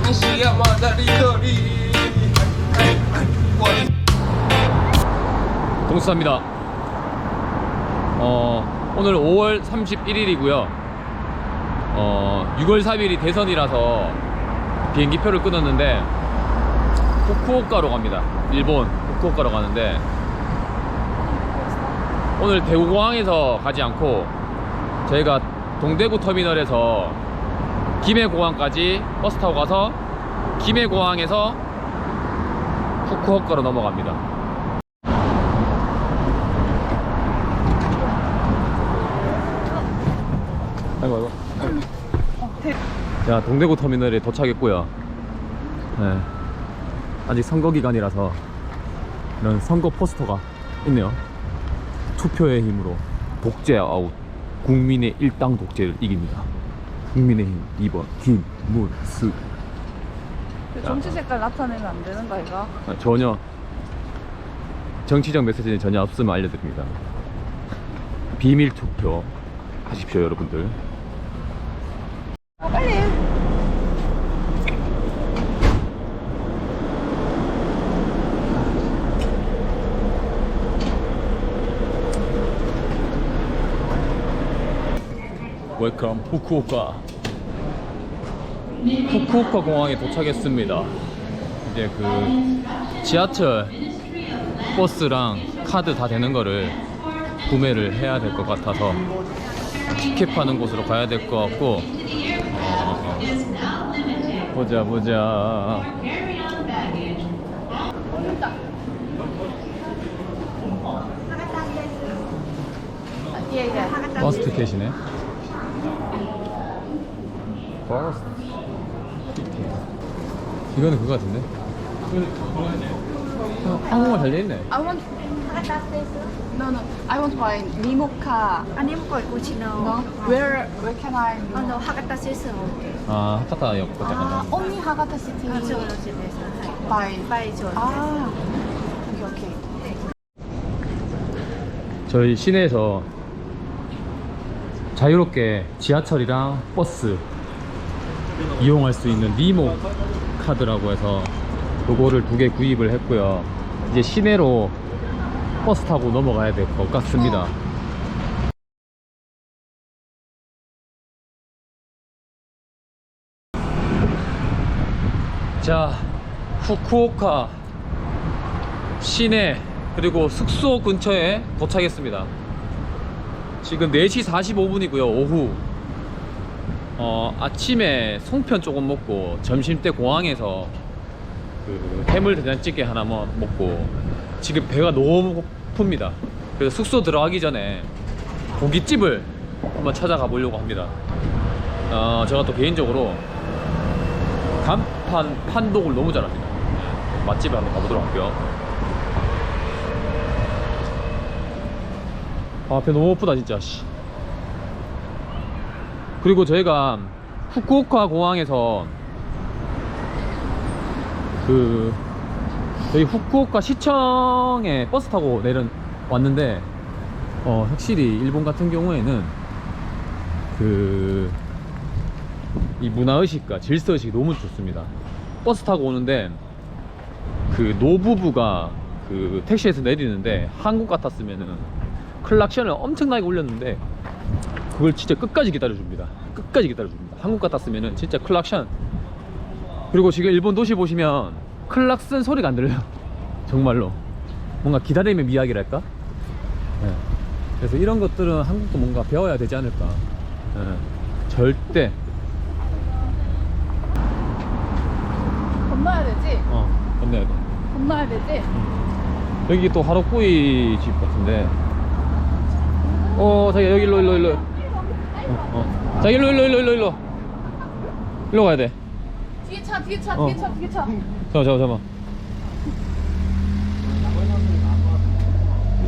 Indonesia dari dari 동수사입니다. 어, 오늘 5월 31일이고요. 어, 6월 3일이 대선이라서 비행기 표를 끊었는데 후쿠오카로 갑니다. 일본 후쿠오카로 가는데 오늘 대구공항에서 가지 않고 저희가 동대구 터미널에서 김해공항까지 버스 타고 가서 김해공항에서 후쿠오카로 넘어갑니다. 아이고 아이고. 자 동대구 터미널에 도착했고요. 네. 아직 선거 기간이라서 이런 선거 포스터가 있네요. 투표의 힘으로 독재 아웃. 국민의 일당 독재를 이깁니다. 국민의힘 2번 김문수. 정치 색깔 나타내면 안 되는 거 아이가? 아, 전혀 정치적 메시지는 전혀 없으면 알려드립니다. 비밀 투표 하십시오, 여러분들. 빨리. 웰컴 후쿠오카. 후쿠오카 공항에 도착했습니다. 이제 그 지하철 버스랑 카드 다 되는 거를 구매를 해야 될 것 같아서 티켓 파는 곳으로 가야 될 것 같고 어, 보자 보자. 버스 티켓이네 버스 이거는 그거 같은데? 한국말 달려있네. I want no no. I want my 미모카. 아니 먹고 no 고치노. where where can I? no 하가타 세스 아 하카타 옆 같아 아 only 하가타 시티. 가져오는 집에서 by 빠이죠 아, 아 오케이. 저희 시내에서 자유롭게 지하철이랑 버스 이용할 수 있는 니모 카드라고 해서 그거를 두 개 구입을 했고요. 이제 시내로 버스 타고 넘어가야 될 것 같습니다. 자, 후쿠오카 시내 그리고 숙소 근처에 도착했습니다. 지금 4시 45분이고요. 오후. 어, 아침에 송편 조금 먹고 점심 때 공항에서 그 해물 된장찌개 하나 뭐 먹고 지금 배가 너무 고픕니다. 그래서 숙소 들어가기 전에 고깃집을 한번 찾아가 보려고 합니다. 어, 제가 또 개인적으로 간판 판독을 너무 잘합니다. 맛집에 한번 가보도록 할게요. 아, 배 너무 고프다, 진짜, 씨. 그리고 저희가 후쿠오카 공항에서 그, 여기 후쿠오카 시청에 버스 타고 내려 왔는데, 어, 확실히 일본 같은 경우에는 그, 이 문화의식과 질서의식이 너무 좋습니다. 버스 타고 오는데, 그 노부부가 그 택시에서 내리는데 한국 같았으면은 클락션을 엄청나게 울렸는데 그걸 진짜 끝까지 기다려줍니다. 끝까지 기다려줍니다. 한국 같았으면은 진짜 클락션 그리고 지금 일본 도시 보시면 클락슨 소리가 안 들려요. 정말로 뭔가 기다림의 미학이랄까? 예. 그래서 이런 것들은 한국도 뭔가 배워야 되지 않을까? 예. 절대 건너야 되지? 어 건너야 돼. 건너야 되지? 여기 또 하루꾸이 집 같은데. 어, 자기 여기 일로 일로 일로. 어, 어. 자, 일로 일로 일로 일로 일로. 일로 가야 돼. 뒤에 차, 뒤에 차, 어. 뒤에 차, 뒤에 차. 잠깐 잠깐 잠깐.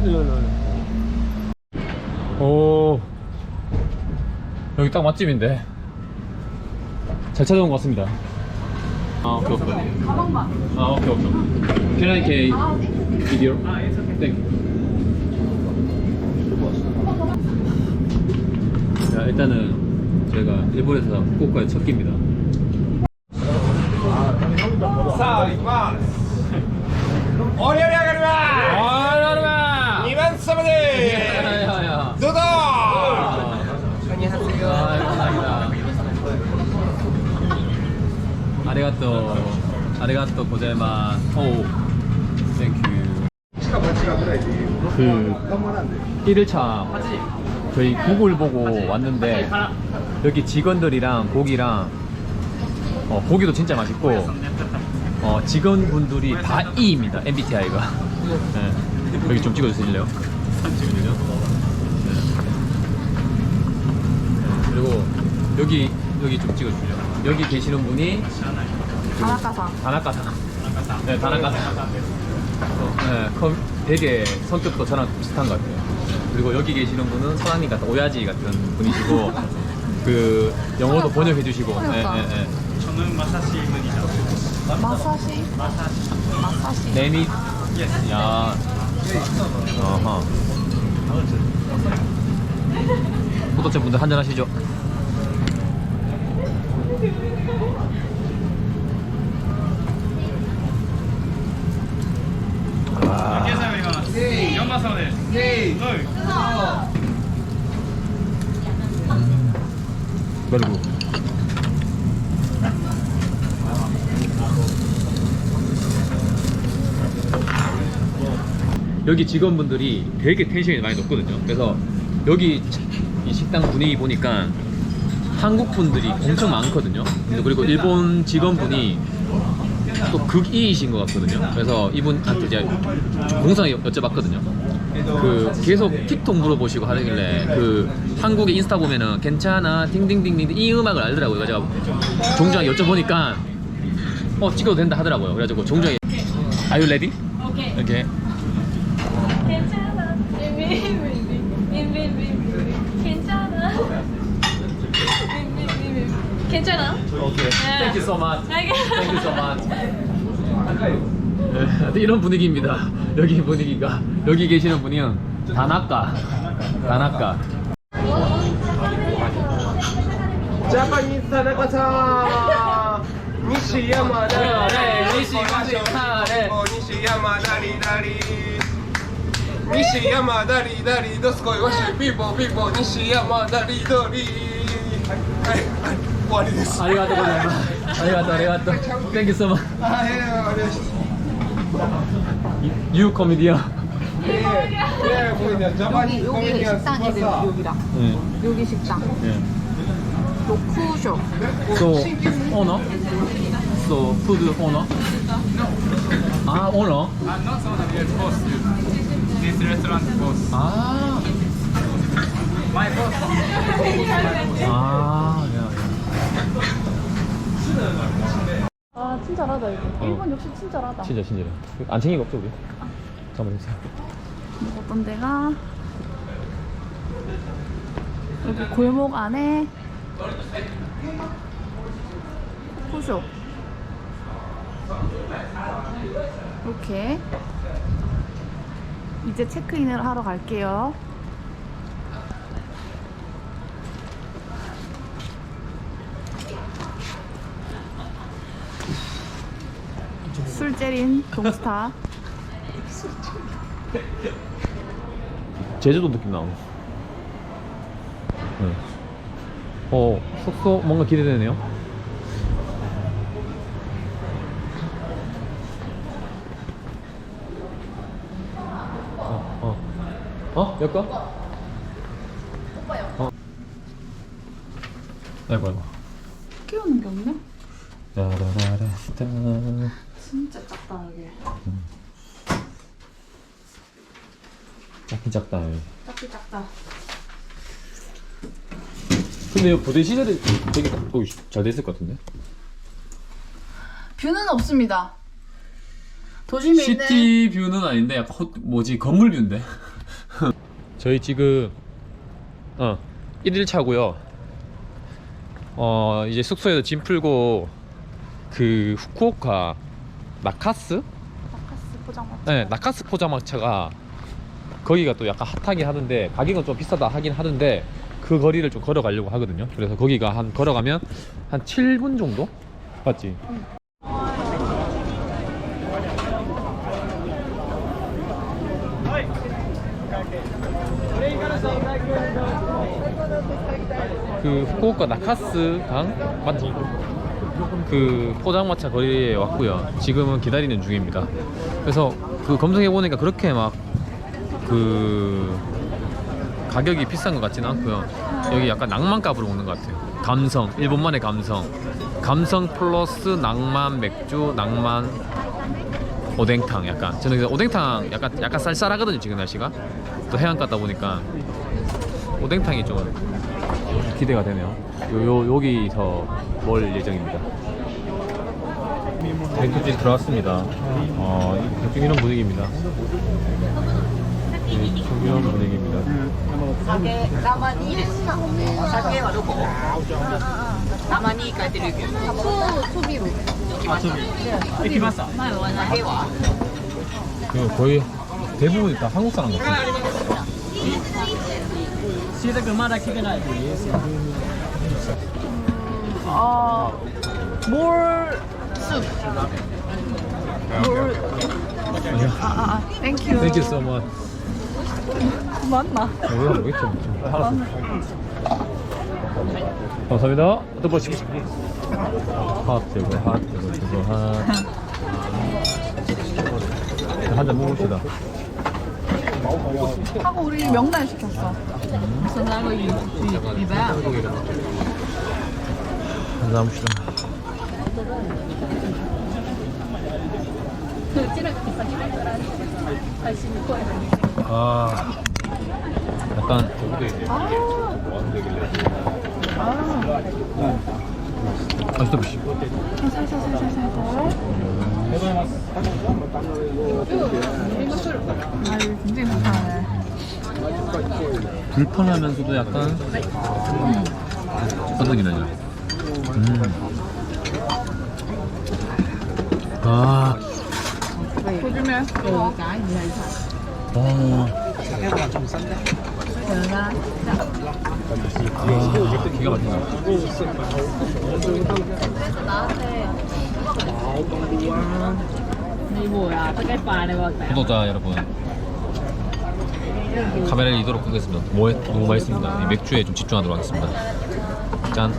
일로 일로 일로. 오. 여기 딱 맛집인데. 잘 찾아온 것 같습니다. 아, 오케이 오케이. 가방만. 아, 오케이 오케이. Can I take 아, 네. video? Thank you. 자 일단은 제가 일본에서 후쿠오카에 적깁니다. 사, 이만. 어려리 아가리마. 어려리마. 이만 사마데. 야야야. 도도. 안녕하세요. 아, 감사합니다. 아리가또. 아리가또 고자이마. 오. 땡큐. 그 1일차 저희 구글 보고 왔는데 여기 직원들이랑 고기랑 어, 고기도 진짜 맛있고 어, 직원분들이 다 E입니다. MBTI가. 네. 여기 좀 찍어주실래요? 네. 네. 그리고 여기 여기 좀 찍어주세요. 여기 계시는 분이 바나카상. 다나카상. 네, 다나카상. 어, 네, 컴, 되게 성격도 저랑 비슷한 것 같아요. 그리고 여기 계시는 분은 선아님 같은 오야지 같은 분이시고 그 영어도 번역해 주시고. 네, 그러니까. 네, 네. 마사시? 마사시. 네미. 야. 어허. 구독자 분들 한잔 하시죠. 아. 그리고. 여기 직원분들이 되게 텐션이 많이 높거든요. 그래서 여기 이 식당 분위기 보니까 한국 분들이 엄청 많거든요. 근데 그리고 일본 직원분이 또 극이이신 것 같거든요. 그래서 이분한테 이제 공상에 여쭤봤거든요. 그 계속 틱톡 물어보시고 하길래 그 한국의 인스타 보면은 괜찮아 딩딩딩딩 이 음악을 알더라고요. 그래서 제가 종주한테 여쭤보니까 어 찍어도 된다 하더라고요. 그래가지고 종주한테 Are you ready? 이렇게 괜찮아? 오케이. 네. Thank you so much. Thank you so much. 네, 이런 분위기입니다. 여기 분위기가 여기 계시는 분이요. 다나카. 다나카. 자파니스 다나카사. 니시야마 나레 니시야마 나리 나리 니시야마 나리 나리 도스코이 와시 피보 피보 니시야마 나리 도리 終わりです ありがとうございますありがとうありがとう Thank you so much はい終わりです You comedian 예, 예, 거기는 자파니즈 여기, 여기 코미디언 식당 이름 슈퍼스타. 여기다. 네. 여기 식당. 네. 로쿠쇼. So owner? So food owner? 아 owner? I'm not owner, we are boss. This restaurant boss. 아 My boss. 아, 친절하다, 이거. 일본 역시 친절하다. 진짜 친절해. 안 챙긴 거 없죠 우리? 잠깐만 주세요. 어떤 데가 여기 골목 안에 쿠쇼 이렇게 이제 체크인을 하러 갈게요 째린 동스타 제주도 느낌 나고. 네. 어, 숙소 뭔가 기대되네요. 어, 어. 어? 몇 거? 어. 아이고, 아이고. 끼우는 게 없네? 따라라라스타. 진짜 작다 이게 작다. 예. 작기 작다 근데 이 부대 시설이 되게 거기 잘 됐을 것 같은데? 뷰는 없습니다 도심에 있는 시티 뷰는 아닌데 약간 호, 뭐지 건물 뷰인데 저희 지금 어 1일 차고요 어 이제 숙소에서 짐 풀고 그 후쿠오카 나카스? 바카스 포장마차 네 나카스 포장마차가 거기가 또 약간 핫하긴 하는데 가격은 좀 비싸다 하긴 하는데 그 거리를 좀 걸어가려고 하거든요 그래서 거기가 한 걸어가면 한 7분 정도? 맞지? 그 후쿠오카 나카스강 맞지? 그 포장마차 거리에 왔고요 지금은 기다리는 중입니다 그래서 그 검색해보니까 그렇게 막 그 가격이 비싼 것 같지는 않고요. 여기 약간 낭만값으로 먹는 것 같아요. 감성, 일본만의 감성. 감성 플러스 낭만 맥주, 낭만 오뎅탕 약간. 저는 그 오뎅탕 약간 약간 쌀쌀하거든요 지금 날씨가. 또 해안 갔다 보니까 오뎅탕이 좀 기대가 되네요. 요, 요 여기서 멀 예정입니다. 백두지 들어왔습니다. 어, 대충 이런 분위기입니다. 초기형 분위기입니다. 사게 나만이 사게 말고 나만이 가이드리고 초 초비로. 아 초비. 이키마사. 사게와. 그 거의 대부분 다 한국 사람 같은데. 시작 그마다 기대나지. 아, 몰숲. 몰. 아, 아, 아, thank you. Thank you so much. 맞나? 왜 모르겠죠. 알았어. 감사합니다. 또 되고 핫 되고 되고 핫. 한잔 먹읍시다. 하고 우리 명란 시켰어 무슨 알고 이 이거야? 한잔 합시다. 아, 약간 맛있다 보시. 아유 굉장히 불편해 불편하면서도 약간 느낌이냐? 음. 아, 어. 아, 기가 막힌다. 구독자 여러분, 카메라를 이도록 하겠습니다. 뭐, 너무 맛있습니다. 이 맥주에 좀 집중하도록 하겠습니다. 짠.